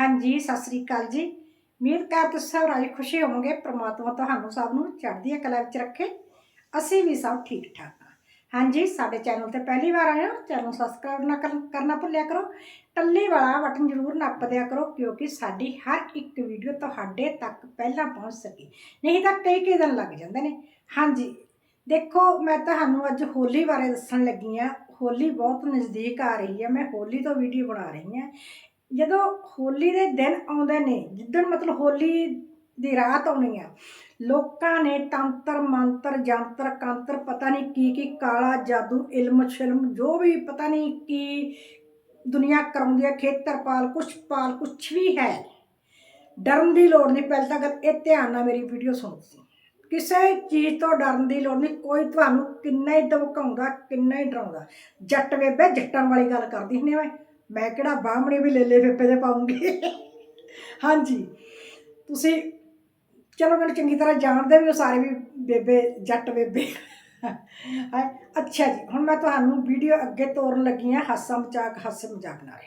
ਹਾਂਜੀ, ਸਤਿ ਸ੍ਰੀ ਅਕਾਲ ਜੀ। ਉਮੀਦ ਕਰ ਤੁਸੀਂ ਸਭ ਰਾਜੀ ਖੁਸ਼ੀ ਹੋਵੋਗੇ, ਪ੍ਰਮਾਤਮਾ ਤੁਹਾਨੂੰ ਸਭ ਨੂੰ ਚੜ੍ਹਦੀ ਕਲਾ ਵਿੱਚ ਰੱਖੇ। ਅਸੀਂ ਵੀ ਸਭ ਠੀਕ ਠਾਕ ਹਾਂ। ਹਾਂਜੀ, ਸਾਡੇ ਚੈਨਲ ਤੇ ਪਹਿਲੀ ਵਾਰ ਆਏ ਹੋ, ਚੈਨਲ ਸਬਸਕ੍ਰਾਈਬ ਨਾ ਕਰ- ਕਰਨਾ ਭੁੱਲਿਆ ਕਰੋ। ਟੱਲੀ ਵਾਲਾ ਬਟਨ ਜ਼ਰੂਰ ਨੱਪ ਦਿਆ ਕਰੋ, ਕਿਉਂਕਿ ਸਾਡੀ ਹਰ ਇੱਕ ਵੀਡੀਓ ਤੁਹਾਡੇ ਤੱਕ ਪਹਿਲਾਂ ਪਹੁੰਚ ਸਕੇ। ਨਹੀਂ ਤਾਂ ਕਈ ਕਈ ਦਿਨ ਲੱਗ ਜਾਂਦੇ ਨੇ। ਹਾਂਜੀ, ਦੇਖੋ, ਮੈਂ ਤੁਹਾਨੂੰ ਅੱਜ ਹੋਲੀ ਬਾਰੇ ਦੱਸਣ ਲੱਗੀ ਆ ਹੋਲੀ ਬਹੁਤ ਨਜ਼ਦੀਕ ਆ ਰਹੀ ਹੈ। ਮੈਂ ਹੋਲੀ ਤੋਂ ਵੀਡੀਓ ਬਣਾ ਰਹੀ ਹਾਂ। ਜਦੋਂ ਹੋਲੀ ਦੇ ਦਿਨ ਆਉਂਦੇ ਨੇ, ਜਿੱਦਣ ਮਤਲਬ ਹੋਲੀ ਦੀ ਰਾਤ ਆਉਣੀ ਆ, ਲੋਕਾਂ ਨੇ ਤੰਤਰ, ਮੰਤਰ ਜੰਤਰ ਕੰਤਰ, ਪਤਾ ਨਹੀਂ ਕੀ ਕੀ, ਕਾਲਾ, ਜਾਦੂ, ਇਲਮ, ਸ਼ਿਲਮ, ਜੋ ਵੀ ਪਤਾ ਨਹੀਂ ਕੀ ਦੁਨੀਆ ਕਰਾਉਂਦੀ ਹੈ ਖੇਤਰਪਾਲ ਕੁਛ ਪਾਲ, ਕੁਛ ਵੀ ਹੈ। ਡਰਨ ਦੀ ਲੋੜ ਨਹੀਂ, ਪਹਿਲਾਂ ਤਾਂ ਗੱਲ ਇਹ ਧਿਆਨ ਨਾਲ ਮੇਰੀ ਵੀਡੀਓ ਸੁਣੋ ਤੁਸੀਂ। ਕਿਸੇ ਚੀਜ਼ ਤੋਂ ਡਰਨ ਦੀ ਲੋੜ ਨਹੀਂ, ਕੋਈ ਤੁਹਾਨੂੰ ਕਿੰਨਾ ਹੀ ਧਮਕਾਉਂਦਾ, ਕਿੰਨਾ ਹੀ ਡਰਾਉਂਦਾ। ਜੱਟ ਵੇਬੇ ਜੱਟਾਂ ਵਾਲੀ ਗੱਲ ਕਰਦੀ ਹੁੰਦੀ ਮੈਂ। ਮੈਂ ਕਿਹੜਾ ਬਾਹਮਣੀ ਵੀ ਲੈ ਲੈ ਫੇਪੇ ਦੇ ਪਾਉਂਗੀ। ਹਾਂਜੀ। ਤੁਸੀਂ ਚਲੋ ਮੈਨੂੰ ਚੰਗੀ ਤਰ੍ਹਾਂ ਜਾਣਦੇ ਵੀ ਹੋ ਸਾਰੇ ਵੀ ਬੇਬੇ, ਜੱਟ ਬੇਬੇ। ਹਾਂ? ਅੱਛਾ ਜੀ, ਹੁਣ ਮੈਂ ਤੁਹਾਨੂੰ ਵੀਡੀਓ ਅੱਗੇ ਤੋਰਨ ਲੱਗੀ ਹਾਂ, ਹਾਸਾ ਮਜ਼ਾਕ, ਹਾਸੇ ਮਜ਼ਾਕ ਨਾਲ।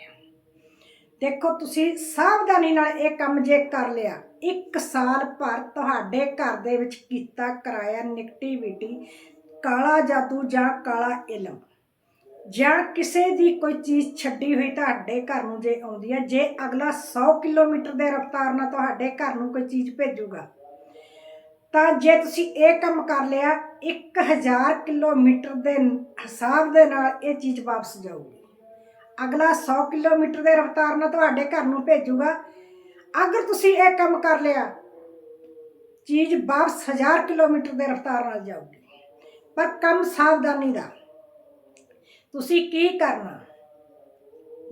ਦੇਖੋ, ਤੁਸੀਂ ਸਾਵਧਾਨੀ ਨਾਲ ਇਹ ਕੰਮ ਜੇ ਕਰ ਲਿਆ, ਇੱਕ ਸਾਲ ਭਰ ਤੁਹਾਡੇ ਘਰ ਦੇ ਵਿੱਚ ਕੀਤਾ ਕਰਾਇਆ ਨੈਗੇਟਿਵਿਟੀ ਕਾਲਾ ਜਾਦੂ ਜਾਂ ਕਾਲਾ ਇਲਮ। ਜਾਂ ਕਿਸੇ ਦੀ ਕੋਈ ਚੀਜ਼ ਛੱਡੀ ਹੋਈ ਤੁਹਾਡੇ ਘਰ ਨੂੰ ਜੇ ਆਉਂਦੀ ਹੈ, ਜੇ ਅਗਲਾ 100 ਕਿਲੋਮੀਟਰ ਦੇ ਰਫ਼ਤਾਰ ਨਾਲ ਤੁਹਾਡੇ ਘਰ ਨੂੰ ਕੋਈ ਚੀਜ਼ ਭੇਜੂਗਾ, ਤਾਂ ਜੇ ਤੁਸੀਂ ਇਹ ਕੰਮ ਕਰ ਲਿਆ 1000 ਕਿਲੋਮੀਟਰ ਦੇ ਹਿਸਾਬ ਦੇ ਨਾਲ ਇਹ ਚੀਜ਼ ਵਾਪਸ ਜਾਊਗੀ। ਅਗਲਾ 100 ਕਿਲੋਮੀਟਰ ਦੇ ਰਫ਼ਤਾਰ ਨਾਲ ਤੁਹਾਡੇ ਘਰ ਨੂੰ ਭੇਜੂਗਾ। ਅਗਰ ਤੁਸੀਂ ਇਹ ਕੰਮ ਕਰ ਲਿਆ, ਚੀਜ਼ ਵਾਪਸ 1000 ਕਿਲੋਮੀਟਰ ਦੇ ਰਫ਼ਤਾਰ ਨਾਲ ਜਾਊਗੀ। ਪਰ ਕੰਮ ਸਾਵਧਾਨੀ ਦਾ। ਤੁਸੀਂ ਕੀ ਕਰਨਾ?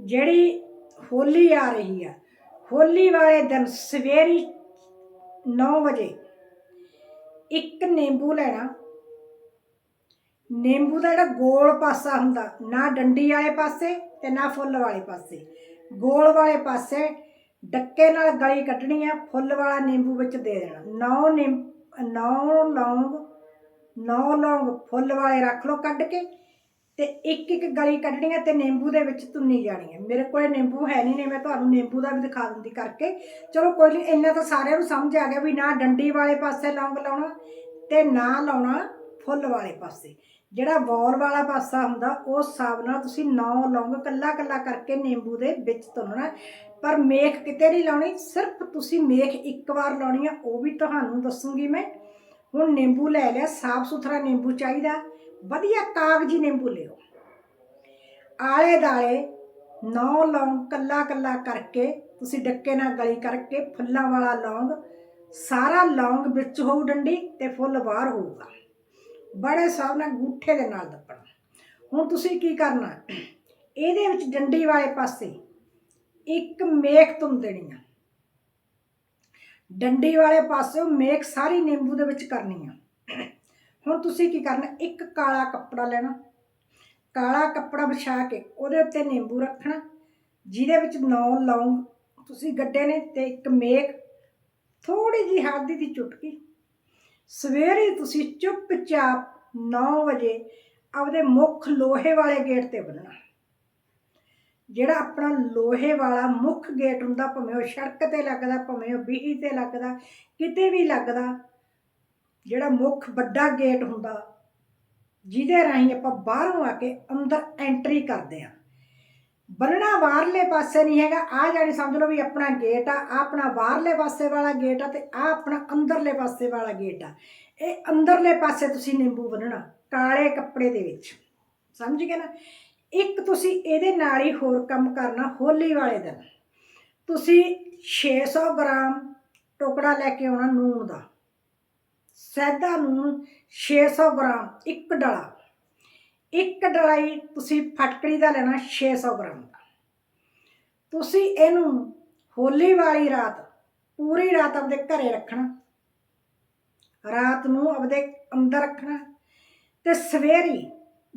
ਜਿਹੜੀ ਹੋਲੀ ਆ ਰਹੀ ਆ, ਹੋਲੀ ਵਾਲੇ ਦਿਨ ਸਵੇਰੀ 9 ਵਜੇ ਇੱਕ ਨਿੰਬੂ ਲੈਣਾ। ਨਿੰਬੂ ਦਾ ਜਿਹੜਾ ਗੋਲ ਪਾਸਾ ਹੁੰਦਾ, ਨਾ ਡੰਡੀ ਵਾਲੇ ਪਾਸੇ ਤੇ ਨਾ ਫੁੱਲ ਵਾਲੇ ਪਾਸੇ। ਗੋਲ ਵਾਲੇ ਪਾਸੇ ਡੱਕੇ ਨਾਲ ਗਲੀ ਕੱਢਣੀ ਆ, ਫੁੱਲ ਵਾਲਾ ਨਿੰਬੂ ਵਿੱਚ ਦੇ ਦੇਣਾ। ਨੌ ਨਿੰਬ, ਨੌ ਲੌਂਗ ਨੌ ਲੌਂਗ ਫੁੱਲ ਵਾਲੇ ਰੱਖ ਲਓ ਕੱਢ ਕੇ। ਤੇ ਇੱਕ ਇੱਕ ਗਲੀ ਕੱਢਣੀ ਹੈ ਤੇ ਨਿੰਬੂ ਦੇ ਵਿੱਚ ਤੁੰਨੀ ਜਾਣੀ ਹੈ। ਮੇਰੇ ਕੋਲੇ ਨਿੰਬੂ ਹੈ ਨਹੀਂ ਨੇ ਮੈਂ ਤੁਹਾਨੂੰ ਨਿੰਬੂ ਦਾ ਵੀ ਦਿਖਾ ਦਿੰਦੀ ਕਰਕੇ। ਚਲੋ ਕੋਈ ਨਹੀਂ, ਇੰਨਾ ਤਾਂ ਸਾਰਿਆਂ ਨੂੰ ਸਮਝ ਆ ਗਿਆ ਵੀ ਨਾ ਡੰਡੀ ਵਾਲੇ ਪਾਸੇ ਲੌਂਗ ਲਾਉਣਾ ਤੇ ਨਾ ਲਾਉਣਾ ਫੁੱਲ ਵਾਲੇ ਪਾਸੇ। ਜਿਹੜਾ ਵੌਲ ਵਾਲਾ ਪਾਸਾ ਹੁੰਦਾ, ਉਸ ਹਿਸਾਬ ਨਾਲ ਤੁਸੀਂ ਨੌ ਲੌਂਗ ਕੱਲਾ ਕੱਲਾ ਕਰਕੇ ਨਿੰਬੂ ਦੇ ਵਿੱਚ ਤੁੰਨਣਾ ਪਰ ਮੇਖ ਕਿਤੇ ਨਹੀਂ ਲਾਉਣੀ, ਸਿਰਫ ਤੁਸੀਂ ਮੇਖ ਇੱਕ ਵਾਰ ਲਾਉਣੀ ਆ, ਉਹ ਵੀ ਤੁਹਾਨੂੰ ਦੱਸੂਗੀ ਮੈਂ। ਹੁਣ ਨਿੰਬੂ ਲੈ ਲਿਆ, ਸਾਫ਼ ਸੁਥਰਾ ਨਿੰਬੂ ਚਾਹੀਦਾ। ਵਧੀਆ ਕਾਗਜੀ ਨਿੰਬੂ ਲਿਓ ਆਲੇ ਦਾਲੇ ਨੌ ਲੌਂਗ ਕੱਲਾ ਕੱਲਾ ਕਰਕੇ, ਤੁਸੀਂ ਡੱਕੇ ਨਾਲ ਗਲੀ ਕਰਕੇ ਫੁੱਲਾਂ ਵਾਲਾ ਲੌਂਗ, ਸਾਰਾ ਲੌਂਗ ਵਿੱਚ ਹੋਊ ਡੰਡੀ ਤੇ ਫੁੱਲ ਬਾਹਰ ਹੋਊਗਾ। ਬੜੇ ਹਿਸਾਬ ਨਾਲ ਗੂਠੇ ਦੇ ਨਾਲ ਦੱਪਣਾ ਹੁਣ ਤੁਸੀਂ ਕੀ ਕਰਨਾ? ਇਹਦੇ ਵਿੱਚ ਡੰਡੀ ਵਾਲੇ ਪਾਸੇ ਇੱਕ ਮੇਖ ਤੁਮ ਦੇਣੀ ਆ। ਡੰਡੀ ਵਾਲੇ ਪਾਸੇ ਮੇਖ ਸਾਰੀ ਨਿੰਬੂ ਦੇ ਵਿੱਚ ਕਰਨੀ ਆ। ਹੁਣ ਤੁਸੀਂ ਕੀ ਕਰਨਾ? ਇੱਕ ਕਾਲਾ ਕੱਪੜਾ ਲੈਣਾ। ਕਾਲਾ ਕੱਪੜਾ ਵਿਛਾ ਕੇ ਉਹਦੇ ਉੱਤੇ ਨਿੰਬੂ ਰੱਖਣਾ, ਜਿਹਦੇ ਵਿੱਚ ਨੌ ਲੌਂਗ ਤੁਸੀਂ ਗੱਡੇ ਨੇ ਤੇ ਇੱਕ ਮੇਕ। ਥੋੜੀ ਜੀ ਹਲਦੀ ਦੀ ਚੁਟਕੀ। ਸਵੇਰੇ ਤੁਸੀਂ ਚੁੱਪਚਾਪ 9 ਵਜੇ ਆਪਦੇ ਮੁੱਖ ਲੋਹੇ ਵਾਲੇ ਗੇਟ ਤੇ ਬੰਨਣਾ। ਜਿਹੜਾ ਆਪਣਾ ਲੋਹੇ ਵਾਲਾ ਮੁੱਖ ਗੇਟ ਹੁੰਦਾ, ਭਾਵੇਂ ਉਹ ਸੜਕ ਤੇ ਲੱਗਦਾ, ਭਾਵੇਂ ਉਹ ਬੀਹੀ ਤੇ ਲੱਗਦਾ, ਕਿਤੇ ਵੀ ਲੱਗਦਾ ਜਿਹੜਾ ਮੁੱਖ ਵੱਡਾ ਗੇਟ ਹੁੰਦਾ, ਜਿਹਦੇ ਰਾਹੀਂ ਆਪਾਂ ਬਾਹਰੋਂ ਆ ਕੇ ਅੰਦਰ ਐਂਟਰੀ ਕਰਦੇ ਆ ਬੰਨਣਾ ਬਾਹਰਲੇ ਪਾਸੇ ਨਹੀਂ ਹੈਗਾ ਆ ਜਾਣੀ ਸਮਝ ਲਓ ਵੀ ਆਪਣਾ ਗੇਟ ਆ ਆ ਆਪਣਾ ਬਾਹਰਲੇ ਪਾਸੇ ਵਾਲਾ ਗੇਟ ਆ ਤੇ ਆ ਆਪਣਾ ਅੰਦਰਲੇ ਪਾਸੇ ਵਾਲਾ ਗੇਟ ਆ। ਇਹ ਅੰਦਰਲੇ ਪਾਸੇ ਤੁਸੀਂ ਨਿੰਬੂ ਬੰਨਣਾ, ਕਾਲੇ ਕੱਪੜੇ ਦੇ ਵਿੱਚ। ਸਮਝ ਗਏ ਨਾ? ਇੱਕ ਤੁਸੀਂ ਇਹਦੇ ਨਾਲ ਹੀ ਹੋਰ ਕੰਮ ਕਰਨਾ ਹੋਲੀ ਵਾਲੇ ਦਿਨ। ਤੁਸੀਂ 600 ਗ੍ਰਾਮ ਟੁਕੜਾ ਲੈ ਕੇ ਆਉਣਾ ਨੂਨ ਦਾ। ਸੈਦਾ ਨੂਨ 600 ਗ੍ਰਾਮ ਇੱਕ ਡਲਾ। ਇੱਕ ਡਲਾਈ ਤੁਸੀਂ ਫਟਕੜੀ ਦਾ ਲੈਣਾ 600 ਗ੍ਰਾਮ। ਦਾ ਤੁਸੀਂ ਇਹਨੂੰ ਹੋਲੀ ਵਾਲੀ ਰਾਤ, ਪੂਰੀ ਰਾਤ ਆਪਦੇ ਘਰੇ ਰੱਖਣਾ। ਰਾਤ ਨੂੰ ਆਪਦੇ ਅੰਦਰ ਰੱਖਣਾ। ਤੇ ਸਵੇਰੀ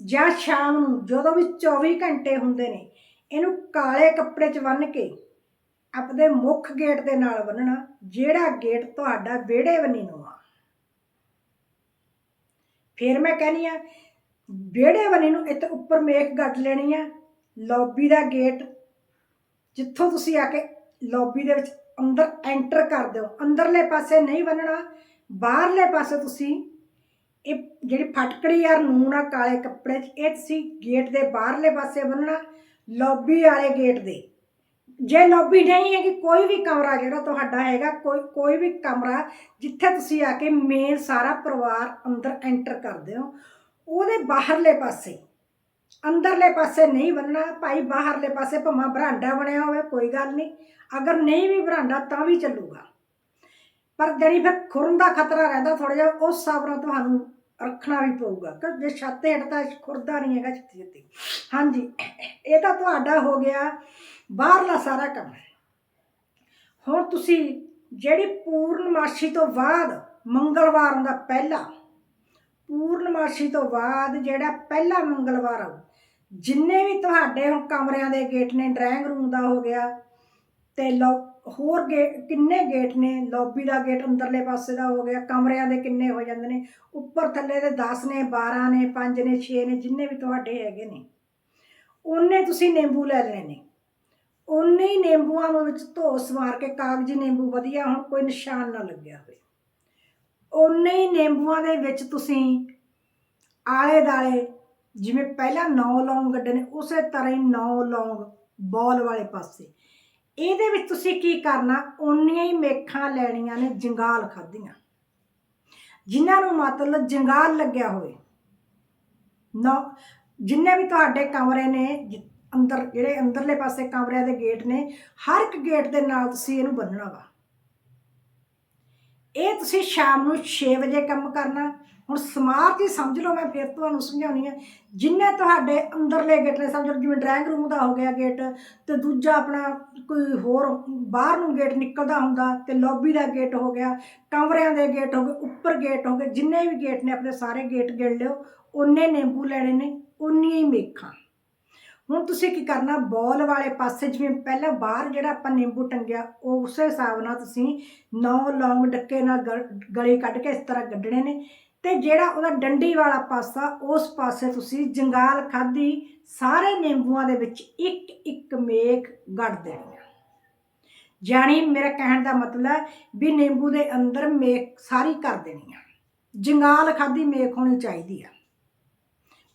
ਜਾਂ ਸ਼ਾਮ ਨੂੰ ਜਦੋਂ ਵੀ 24 ਘੰਟੇ ਹੁੰਦੇ ਨੇ, ਇਹਨੂੰ ਕਾਲੇ ਕੱਪੜੇ 'ਚ ਬੰਨ੍ਹ ਕੇ ਆਪਦੇ ਮੁੱਖ ਗੇਟ ਦੇ ਨਾਲ ਬੰਨਣਾ ਜਿਹੜਾ ਗੇਟ ਤੁਹਾਡਾ ਵਿਹੜੇ ਵਨੀ ਨੂੰ ਆ। ਫਿਰ ਮੈਂ ਕਹਿੰਦੀ ਆ, ਵਿਹੜੇ ਵਨੀ ਨੂੰ ਇੱਥੇ ਉੱਪਰ ਮੇਖ ਗੱਡ ਲੈਣੀ ਆ ਲੌਬੀ ਦਾ ਗੇਟ ਜਿੱਥੋਂ ਤੁਸੀਂ ਆ ਕੇ ਲੌਬੀ ਦੇ ਵਿੱਚ ਅੰਦਰ ਐਂਟਰ ਕਰ ਦਿਓ। ਅੰਦਰਲੇ ਪਾਸੇ ਨਹੀਂ ਬੰਨਣਾ, ਬਾਹਰਲੇ ਪਾਸੇ ਤੁਸੀਂ ਇਹ ਜਿਹੜੀ ਫਟਕੜੀ ਆ, ਨੂਨ ਆ, ਕਾਲੇ ਕੱਪੜੇ 'ਚ, ਇਹ ਤੁਸੀਂ ਗੇਟ ਦੇ ਬਾਹਰਲੇ ਪਾਸੇ ਬੰਨਣਾ ਲੌਬੀ ਵਾਲੇ ਗੇਟ ਦੇ। ਜੇ ਲੌਬੀ ਨਹੀਂ ਹੈਗੀ, ਕੋਈ ਵੀ ਕਮਰਾ ਜਿਹੜਾ ਤੁਹਾਡਾ ਹੈਗਾ, ਕੋਈ ਕੋਈ ਵੀ ਕਮਰਾ ਜਿੱਥੇ ਤੁਸੀਂ ਆ ਕੇ ਮੇਨ ਸਾਰਾ ਪਰਿਵਾਰ ਅੰਦਰ ਐਂਟਰ ਕਰਦੇ ਹੋ, ਉਹਦੇ ਬਾਹਰਲੇ ਪਾਸੇ, ਅੰਦਰਲੇ ਪਾਸੇ ਨਹੀਂ ਬੰਨਣਾ, ਭਾਈ ਬਾਹਰਲੇ ਪਾਸੇ ਭਾਵੇਂ ਬਰਾਂਡਾ ਬਣਿਆ ਹੋਵੇ, ਕੋਈ ਗੱਲ ਨਹੀਂ, ਅਗਰ ਨਹੀਂ ਵੀ ਬਰਾਂਡਾ ਤਾਂ ਵੀ ਚੱਲੂਗਾ। ਪਰ ਜਿਹੜੀ ਫਿਰ ਖੁਰਨ ਦਾ ਖਤਰਾ ਰਹਿੰਦਾ ਥੋੜਾ ਜਿਹਾ, ਉਸ ਹਿਸਾਬ ਨਾਲ ਤੁਹਾਨੂੰ ਰੱਖਣਾ ਵੀ ਪਊਗਾ ਕਿ ਜੇ ਛੱਤ ਹੇਠ ਤਾਂ ਖੁਰਦਾ ਨਹੀਂ ਹੈਗਾ ਛੇਤੀ ਛੇਤੀ। ਹਾਂਜੀ, ਇਹ ਤਾਂ ਤੁਹਾਡਾ ਹੋ ਗਿਆ। ਬਾਹਰਲਾ ਸਾਰਾ ਕੰਮ ਹੈ। ਹੁਣ ਤੁਸੀਂ ਜਿਹੜੀ ਪੂਰਨਮਾਸ਼ੀ ਤੋਂ ਬਾਅਦ ਮੰਗਲਵਾਰ ਦਾ ਪਹਿਲਾ, ਪੂਰਨਮਾਸ਼ੀ ਤੋਂ ਬਾਅਦ ਜਿਹੜਾ ਪਹਿਲਾ ਮੰਗਲਵਾਰ ਆਉ ਜਿੰਨੇ ਵੀ ਤੁਹਾਡੇ ਹੁਣ ਕਮਰਿਆਂ ਦੇ ਗੇਟ ਨੇ, ਡਰਾਇੰਗ ਰੂਮ ਦਾ ਹੋ ਗਿਆ ਤੇ ਲੋ, ਹੋਰ ਗੇਟ ਕਿੰਨੇ ਗੇਟ ਨੇ, ਲੌਬੀ ਦਾ ਗੇਟ ਅੰਦਰਲੇ ਪਾਸੇ ਦਾ ਹੋ ਗਿਆ, ਕਮਰਿਆਂ ਦੇ ਕਿੰਨੇ ਹੋ ਜਾਂਦੇ ਨੇ, ਉੱਪਰ ਥੱਲੇ ਦੇ 10 ਨੇ 12 ਨੇ 5 ਨੇ 6 ਨੇ, ਜਿੰਨੇ ਵੀ ਤੁਹਾਡੇ ਹੈਗੇ ਨੇ, ਉਹਨੇ ਤੁਸੀਂ ਨਿੰਬੂ ਲੈ ਲੈਣੇ ਨੇ ਹੀ ਨਿੰਬੂਆਂ ਨੂੰ ਵਿੱਚ ਧੋ ਸਵਾਰ ਕੇ ਕਾਗਜ਼ੀ ਨਿੰਬੂ ਵਧੀਆ, ਹੁਣ ਕੋਈ ਨਿਸ਼ਾਨ ਨਾ ਲੱਗਿਆ ਹੋਵੇ। ਉਨੇ ਹੀ ਨਿੰਬੂਆਂ ਦੇ ਵਿੱਚ ਤੁਸੀਂ ਆਲੇ ਦਾਲੇ ਜਿਵੇਂ ਪਹਿਲਾਂ ਨੌ ਲੌਂਗ ਗੱਡੇ ਨੇ, ਉਸੇ ਤਰ੍ਹਾਂ ਹੀ 9 ਲੌਂਗ ਬੋਲ ਵਾਲੇ ਪਾਸੇ। ਇਹਦੇ ਵਿੱਚ ਤੁਸੀਂ ਕੀ ਕਰਨਾ? ਉਨੀਆਂ ਹੀ ਮੇਖਾਂ ਲੈਣੀਆਂ ਨੇ ਜੰਗਾਲ ਖਾਧੀਆਂ। ਜਿਨ੍ਹਾਂ ਨੂੰ ਮਤਲਬ ਜੰਗਾਲ ਲੱਗਿਆ ਹੋਵੇ। ਨੌ, ਜਿੰਨੇ ਵੀ ਤੁਹਾਡੇ ਕਮਰੇ ਨੇ ਜਿ- ਅੰਦਰ, ਜਿਹੜੇ ਅੰਦਰਲੇ ਪਾਸੇ ਕਮਰਿਆਂ ਦੇ ਗੇਟ ਨੇ, ਹਰ ਇੱਕ ਗੇਟ ਦੇ ਨਾਲ ਤੁਸੀਂ ਇਹਨੂੰ ਬੰਨਣਾ ਵਾ। ਇਹ ਤੁਸੀਂ ਸ਼ਾਮ ਨੂੰ 6 ਵਜੇ ਕੰਮ ਕਰਨਾ। ਹੁਣ ਸਮਾਰਟ ਹੀ ਸਮਝ ਲਓ, ਮੈਂ ਫਿਰ ਤੁਹਾਨੂੰ ਸਮਝਾਉਣੀ ਹੈ ਜਿੰਨੇ ਤੁਹਾਡੇ ਅੰਦਰਲੇ ਗੇਟ ਨੇ, ਸਮਝ ਲਓ, ਜਿਵੇਂ ਡਰਾਇੰਗ ਰੂਮ ਦਾ ਹੋ ਗਿਆ ਗੇਟ, ਤੇ ਦੂਜਾ ਆਪਣਾ ਕੋਈ ਹੋਰ ਬਾਹਰ ਨੂੰ ਗੇਟ ਨਿਕਲਦਾ ਹੁੰਦਾ, ਤੇ ਲੌਬੀ ਦਾ ਗੇਟ ਹੋ ਗਿਆ, ਕਮਰਿਆਂ ਦੇ ਗੇਟ ਹੋ ਗਏ, ਉੱਪਰ ਗੇਟ ਹੋ ਗਏ, ਜਿੰਨੇ ਵੀ ਗੇਟ ਨੇ, ਆਪਣੇ ਸਾਰੇ ਗੇਟ ਗਿਣ ਲਿਓ ਉਹਨੇ ਨਿੰਬੂ ਲੈਣੇ ਨੇ ਉਨੀਆਂ ਹੀ ਮੇਖਾਂ। ਹੁਣ ਤੁਸੀਂ ਕੀ ਕਰਨਾ? ਬੋਲ ਵਾਲੇ ਪਾਸੇ ਜਿਵੇਂ ਪਹਿਲਾਂ ਬਾਹਰ ਜਿਹੜਾ ਆਪਾਂ ਨਿੰਬੂ ਟੰਗਿਆ, ਉਹ ਉਸੇ ਹਿਸਾਬ ਨਾਲ ਤੁਸੀਂ ਨੌ ਲੌਂਗ ਡੱਕੇ ਨਾਲ ਗਲ- ਗਲੇ ਕੱਢ ਕੇ ਇਸ ਤਰ੍ਹਾਂ ਗੱਡਣੇ ਨੇ। ਤੇ ਜਿਹੜਾ ਉਹਦਾ ਡੰਡੀ ਵਾਲਾ ਪਾਸਾ, ਉਸ ਪਾਸੇ ਤੁਸੀਂ ਜੰਗਾਲ ਖਾਦੀ ਸਾਰੇ ਨਿੰਬੂਆਂ ਦੇ ਵਿੱਚ ਇੱਕ ਇੱਕ ਮੇਖ ਗੱਡ ਦੇਣੀ ਆ। ਜਾਣੀ ਮੇਰਾ ਕਹਿਣ ਦਾ ਮਤਲਬ ਵੀ ਨਿੰਬੂ ਦੇ ਅੰਦਰ ਮੇਖ ਸਾਰੀ ਕਰ ਦੇਣੀ ਆ। ਜੰਗਾਲ ਖਾਦੀ ਮੇਖ ਹੋਣੀ ਚਾਹੀਦੀ ਆ।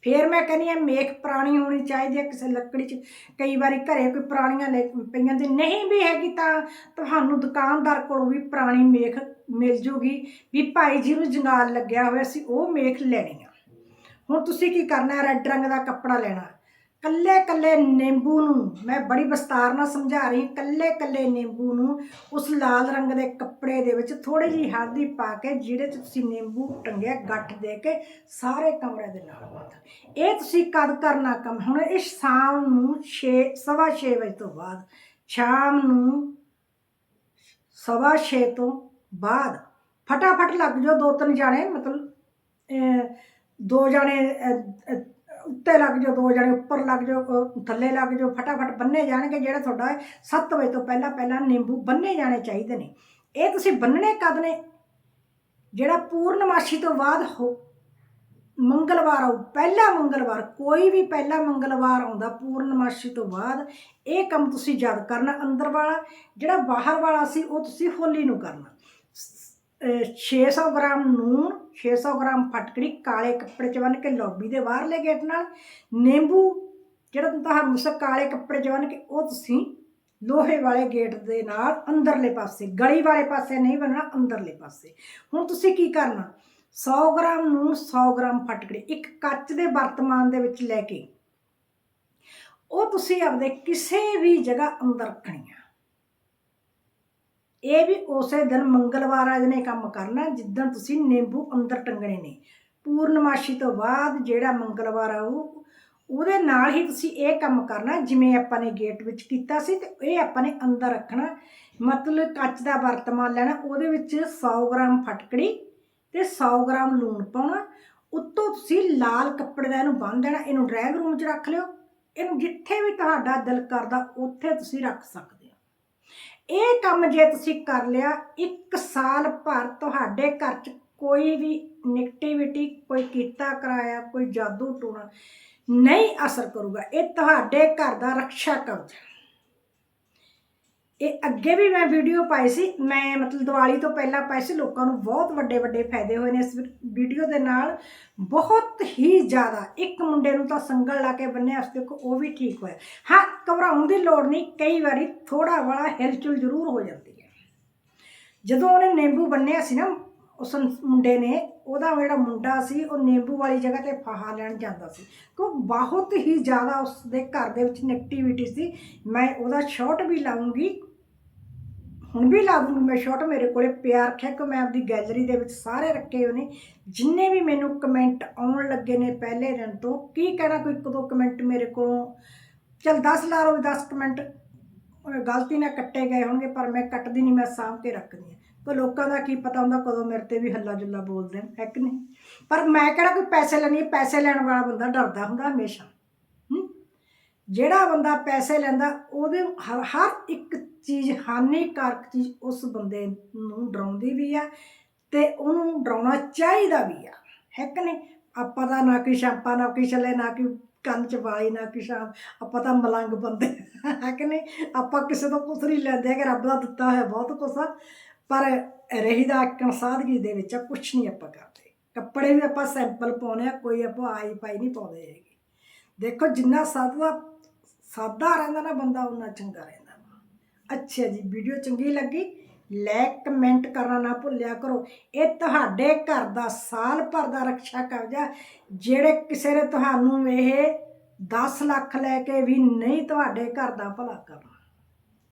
ਫਿਰ ਮੈਂ ਕਹਿੰਦੀ ਆ ਮੇਖ ਪੁਰਾਣੀ ਹੋਣੀ ਚਾਹੀਦੀ ਹੈ ਕਿਸੇ ਲੱਕੜੀ 'ਚ। ਕਈ ਵਾਰੀ ਘਰੇ ਕੋਈ ਪੁਰਾਣੀਆਂ ਲੈ ਪਈਆਂ ਤੇ ਨਹੀਂ ਵੀ ਹੈਗੀ ਤਾਂ ਤੁਹਾਨੂੰ ਦੁਕਾਨਦਾਰ ਕੋਲੋਂ ਵੀ ਪੁਰਾਣੀ ਮੇਖ ਮਿਲ ਜੂਗੀ ਵੀ ਭਾਈ ਜੀ ਨੂੰ ਜੰਗਾਲ ਲੱਗਿਆ ਹੋਇਆ ਸੀ, ਉਹ ਮੇਖ ਲੈਣੀ ਆ। ਹੁਣ ਤੁਸੀਂ ਕੀ ਕਰਨਾ, ਰੈੱਡ ਰੰਗ ਦਾ ਕੱਪੜਾ ਲੈਣਾ। ਕੱਲੇ ਕੱਲੇ ਨਿੰਬੂ ਨੂੰ ਮੈਂ ਬੜੀ ਵਿਸਤਾਰ ਨਾਲ ਸਮਝਾ ਰਹੀ ਕੱਲੇ ਕੱਲੇ ਨਿੰਬੂ ਨੂੰ ਉਸ ਲਾਲ ਰੰਗ ਦੇ ਕੱਪੜੇ ਦੇ ਵਿੱਚ ਥੋੜੀ ਜਿਹੀ ਹਲਦੀ ਪਾ ਕੇ ਜਿਹੜੇ 'ਚ ਤੁਸੀਂ ਨਿੰਬੂ ਟੰਗਿਆ ਗੱਠ ਦੇ ਕੇ ਸਾਰੇ ਕਮਰੇ ਦੇ ਨਾਲ ਬੰਦ। ਇਹ ਤੁਸੀਂ ਕਦ ਕਰਨਾ ਕੰਮ? ਹੁਣ ਇਹ ਸ਼ਾਮ ਨੂੰ 6 ਸਵਾ 6 ਵਜੇ ਤੋਂ ਬਾਅਦ, ਸ਼ਾਮ ਨੂੰ ਸਵਾ 6 ਤੋਂ ਬਾਅਦ ਫਟਾਫਟ ਲੱਗ ਜਾਓ ਦੋ ਤਿੰਨ ਜਾਣੇ, ਮਤਲਬ ਦੋ ਜਾਣੇ ਉੱਤੇ ਲੱਗ ਜਾਓ, ਦੋ ਜਾਣੇ ਉੱਪਰ ਲੱਗ ਜਾਓ ਥੱਲੇ ਲੱਗ ਜਾਓ, ਫਟਾਫਟ ਬੰਨੇ ਜਾਣਗੇ ਜਿਹੜਾ ਤੁਹਾਡਾ 7 ਵਜੇ ਤੋਂ ਪਹਿਲਾਂ ਪਹਿਲਾਂ ਨਿੰਬੂ ਬੰਨੇ ਜਾਣੇ ਚਾਹੀਦੇ ਨੇ। ਇਹ ਤੁਸੀਂ ਬੰਨਣੇ ਕਦ ਨੇ? ਜਿਹੜਾ ਪੂਰਨਮਾਸ਼ੀ ਤੋਂ ਬਾਅਦ ਹੋ, ਮੰਗਲਵਾਰ ਆਉ ਪਹਿਲਾ ਮੰਗਲਵਾਰ, ਕੋਈ ਵੀ ਪਹਿਲਾ ਮੰਗਲਵਾਰ ਆਉਂਦਾ ਪੂਰਨਮਾਸ਼ੀ ਤੋਂ ਬਾਅਦ, ਇਹ ਕੰਮ ਤੁਸੀਂ ਜਦ ਕਰਨਾ ਅੰਦਰ ਵਾਲਾ, ਜਿਹੜਾ ਬਾਹਰ ਵਾਲਾ ਸੀ, ਉਹ ਤੁਸੀਂ ਹੋਲੀ ਨੂੰ ਕਰਨਾ। ਅਹ 600 ਗ੍ਰਾਮ ਨੂਨ 600 ਗ੍ਰਾਮ ਫਟਕੜੀ ਕਾਲੇ ਕੱਪੜੇ 'ਚ ਬੰਨ੍ਹ ਕੇ ਲੌਬੀ ਦੇ ਬਾਹਰਲੇ ਗੇਟ ਨਾਲ, ਨਿੰਬੂ, ਜਿਹੜਾ ਤੁਹਾਨੂੰ ਸਾ ਕਾਲੇ ਕੱਪੜੇ 'ਚ ਬੰਨ੍ਹ ਕੇ, ਉਹ ਤੁਸੀਂ ਲੋਹੇ ਵਾਲੇ ਗੇਟ ਦੇ ਨਾਲ ਅੰਦਰਲੇ ਪਾਸੇ, ਗਲੀ ਵਾਲੇ ਪਾਸੇ ਨਹੀਂ ਬੰਨਣਾ ਅੰਦਰਲੇ ਪਾਸੇ। ਹੁਣ ਤੁਸੀਂ ਕੀ ਕਰਨਾ? 100 ਗ੍ਰਾਮ ਨੂਨ 100 ਗ੍ਰਾਮ ਫਟਕੜੀ ਇੱਕ ਕੱਚ ਦੇ ਵਰਤਮਾਨ ਦੇ ਵਿੱਚ ਲੈ ਕੇ, ਉਹ ਤੁਸੀਂ ਆਪਦੇ ਕਿਸੇ ਵੀ ਜਗ੍ਹਾ ਅੰਦਰ ਰੱਖਣੀ ਹੈ ਇਹ ਵੀ ਉਸੇ ਦਿਨ ਮੰਗਲਵਾਰ ਆ ਜਨੇ ਕੰਮ ਕਰਨਾ, ਜਿੱਦਣ ਤੁਸੀਂ ਨਿੰਬੂ ਅੰਦਰ ਟੰਗਣੇ ਨੇ। ਪੂਰਨਮਾਸ਼ੀ ਤੋਂ ਬਾਅਦ ਜਿਹੜਾ ਮੰਗਲਵਾਰ ਆਊ ਉਹਦੇ ਨਾਲ ਹੀ ਤੁਸੀਂ ਇਹ ਕੰਮ ਕਰਨਾ, ਜਿਵੇਂ ਆਪਾਂ ਨੇ ਗੇਟ ਵਿੱਚ ਕੀਤਾ ਸੀ ਤੇ ਇਹ ਆਪਾਂ ਨੇ ਅੰਦਰ ਰੱਖਣਾ। ਮਤਲਬ ਕੱਚ ਦਾ ਬਰਤਮਾਨ ਲੈਣਾ, ਉਹਦੇ ਵਿੱਚ 100 ਗ੍ਰਾਮ ਫਟਕੜੀ ਤੇ 100 ਗ੍ਰਾਮ ਲੂਣ ਪਾਉਣਾ। ਉੱਤੋਂ ਤੁਸੀਂ ਲਾਲ ਕੱਪੜੇ ਦਾ ਇਹਨੂੰ ਬੰਨ੍ਹ ਦੇਣਾ, ਇਹਨੂੰ ਡਰਾਇੰਗ ਰੂਮ 'ਚ ਰੱਖ ਲਿਓ। ਇਹਨੂੰ ਜਿੱਥੇ ਵੀ ਤੁਹਾਡਾ ਦਿਲ ਕਰਦਾ, ਉੱਥੇ ਤੁਸੀਂ ਰੱਖ ਸਕਦੇ ਇਹ ਕੰਮ ਜੇ ਤੁਸੀਂ ਕਰ ਲਿਆ, ਇੱਕ ਸਾਲ ਭਰ ਤੁਹਾਡੇ ਘਰ 'ਚ ਕੋਈ ਵੀ ਨੈਗੇਟਿਵਿਟੀ ਕੋਈ ਕੀਤਾ ਕਰਾਇਆ, ਕੋਈ ਜਾਦੂ ਟੂਣਾ ਨਹੀਂ ਅਸਰ ਕਰੂਗਾ ਇਹ ਤੁਹਾਡੇ ਘਰ ਦਾ ਰੱਖਿਆ ਕਵਚ ਹੈ। ਇਹ ਅੱਗੇ ਵੀ ਮੈਂ ਵੀਡੀਓ ਪਾਈ ਸੀ। ਮੈਂ ਮਤਲਬ ਦੀਵਾਲੀ ਤੋਂ ਪਹਿਲਾਂ ਪਾਈ ਸੀ। ਲੋਕਾਂ ਨੂੰ ਬਹੁਤ ਵੱਡੇ ਵੱਡੇ ਫਾਇਦੇ ਹੋਏ ਨੇ ਇਸ ਵੀਡੀਓ ਦੇ ਨਾਲ। ਬਹੁਤ ਹੀ ਜ਼ਿਆਦਾ। ਇੱਕ ਮੁੰਡੇ ਨੂੰ ਤਾਂ ਸੰਗਲ ਲਾ ਕੇ ਬੰਨਿਆ ਉਸ ਦੇਖੋ ਉਹ ਵੀ ਠੀਕ ਹੋਇਆ। ਹਾਂ, ਘਬਰਾਉਣ ਦੀ ਲੋੜ ਨਹੀਂ। ਕਈ ਵਾਰੀ ਥੋੜਾ ਵਾਲਾ ਹਿਲਚੁਲ ਜ਼ਰੂਰ ਹੋ ਜਾਂਦੀ ਹੈ। ਜਦੋਂ ਉਹਨੇ ਨਿੰਬੂ ਬੰਨਿਆ ਸੀ ਨਾ, ਉਸ ਮੁੰਡੇ ਨੇ, ਉਹਦਾ ਜਿਹੜਾ ਮੁੰਡਾ ਸੀ, ਉਹ ਨਿੰਬੂ ਵਾਲੀ ਜਗ੍ਹਾ ਤੇ ਫਾਹਾ ਲੈਣ ਜਾਂਦਾ ਸੀ। ਕੋ ਬਹੁਤ ਹੀ ਜ਼ਿਆਦਾ ਉਸ ਦੇ ਘਰ ਦੇ ਵਿੱਚ ਨੈਗੇਟਿਵਿਟੀ ਸੀ। ਮੈਂ ਉਹਦਾ ਸ਼ਾਰਟ ਵੀ ਲਾਉਂਗੀ ਹੁਣ ਵੀ ਲਾ ਦੂੰਗੀ ਮੈਂ ਸ਼ਾਰਟ ਮੇਰੇ ਕੋਲੇ ਪਿਆ ਰੱਖਿਆ ਕਿ ਮੈਂ ਆਪਦੀ ਗੈਲਰੀ ਦੇ ਵਿੱਚ ਸਾਰੇ ਰੱਖੇ ਹੋਏ ਨੇ। ਜਿੰਨੇ ਵੀ ਮੈਨੂੰ ਕਮੈਂਟ ਆਉਣ ਲੱਗੇ ਨੇ ਪਹਿਲੇ ਦਿਨ ਤੋਂ, ਕੀ ਕਹਿਣਾ, ਕੋਈ ਇੱਕ ਦੋ ਕਮੈਂਟ ਮੇਰੇ ਕੋਲੋਂ? ਚਲ 10 ਲਾ ਲਓ 10 ਕਮੈਂਟ ਗਲਤੀ ਨਾਲ ਕੱਟੇ ਗਏ ਹੋਣਗੇ, ਪਰ ਮੈਂ ਕੱਟਦੀ ਨਹੀਂ ਮੈਂ ਸਾਂਭ ਕੇ ਰੱਖਦੀ ਹਾਂ। ਪਰ ਲੋਕਾਂ ਦਾ ਕੀ ਪਤਾ ਹੁੰਦਾ, ਕਦੋਂ ਮੇਰੇ ਤੇ ਵੀ ਹੱਲਾ ਜੁੱਲਾ ਬੋਲਦੇ ਨੇ, ਹੈ ਕਿ ਨਹੀਂ? ਪਰ ਮੈਂ ਕਿਹੜਾ ਕੋਈ ਪੈਸੇ ਲੈਣੀ ਪੈਸੇ ਲੈਣ ਵਾਲਾ ਬੰਦਾ ਡਰਦਾ ਹੁੰਦਾ ਹਮੇਸ਼ਾ। ਜਿਹੜਾ ਬੰਦਾ ਪੈਸੇ ਲੈਂਦਾ ਉਹਦੇ ਹਰ ਹਰ ਇੱਕ ਚੀਜ਼ ਹਾਨੀਕਾਰਕ ਚੀਜ਼ ਉਸ ਬੰਦੇ ਨੂੰ ਡਰਾਉਂਦੀ ਵੀ ਆ ਤੇ ਉਹਨੂੰ ਡਰਾਉਣਾ ਚਾਹੀਦਾ ਵੀ ਆ। ਹੈ ਕਿ ਨਹੀਂ? ਆਪਾਂ ਤਾਂ ਨਾ ਕੋਈ ਸ਼ਾਂਪਾ ਨਾ ਕੋਈ ਛੱਲੇ ਨਾ ਕੋਈ ਕੰਨ ਚ ਵਾਲੀ ਨਾ ਕੋਈ ਸ਼ਾਮ ਆਪਾਂ ਤਾਂ ਮਲੰਗ ਬੰਦੇ ਹੈ ਕਿ ਨਹੀਂ? ਆਪਾਂ ਕਿਸੇ ਤੋਂ ਕੁਛ ਨਹੀਂ ਲੈਂਦੇ ਕਿ ਰੱਬ ਦਾ ਦਿੱਤਾ ਹੋਇਆ ਬਹੁਤ ਕੁਛ ਆ। ਪਰ ਰਹੀਦਾ ਇੱਕ ਸਾਦਗੀ ਦੇ ਵਿੱਚ ਆ, ਕੁਛ ਨਹੀਂ ਆਪਾਂ ਕਰਦੇ। ਕੱਪੜੇ ਵੀ ਆਪਾਂ ਸੈਂਪਲ ਪਾਉਨੇ ਆ ਕੋਈ ਆਪਾਂ ਆਈ ਪਾਈ ਨਹੀਂ ਪਾਉਂਦੇ ਹੈਗੇ। ਦੇਖੋ ਜਿੰਨਾ ਸਾਦਾ ਸਾਦਾ ਰਹਿੰਦਾ ਨਾ ਬੰਦਾ ਉਨਾ ਚੰਗਾ ਰਹਿੰਦਾ ਵਾ। ਅੱਛਾ ਜੀ, ਵੀਡੀਓ ਚੰਗੀ ਲੱਗੀ ਲਾਈਕ ਕਮੈਂਟ ਕਰਨਾ ਨਾ ਭੁੱਲਿਆ ਕਰੋ। ਇਹ ਤੁਹਾਡੇ ਘਰ ਦਾ ਸਾਲ ਭਰ ਦਾ ਰੱਖਿਆ ਕਵਜਾ ਜਿਹੜੇ ਕਿਸੇ ਨੇ ਤੁਹਾਨੂੰ ਇਹ 10 ਲੱਖ ਲੈ ਕੇ ਵੀ ਨਹੀਂ ਤੁਹਾਡੇ ਘਰ ਦਾ ਭਲਾ ਕਰਨਾ।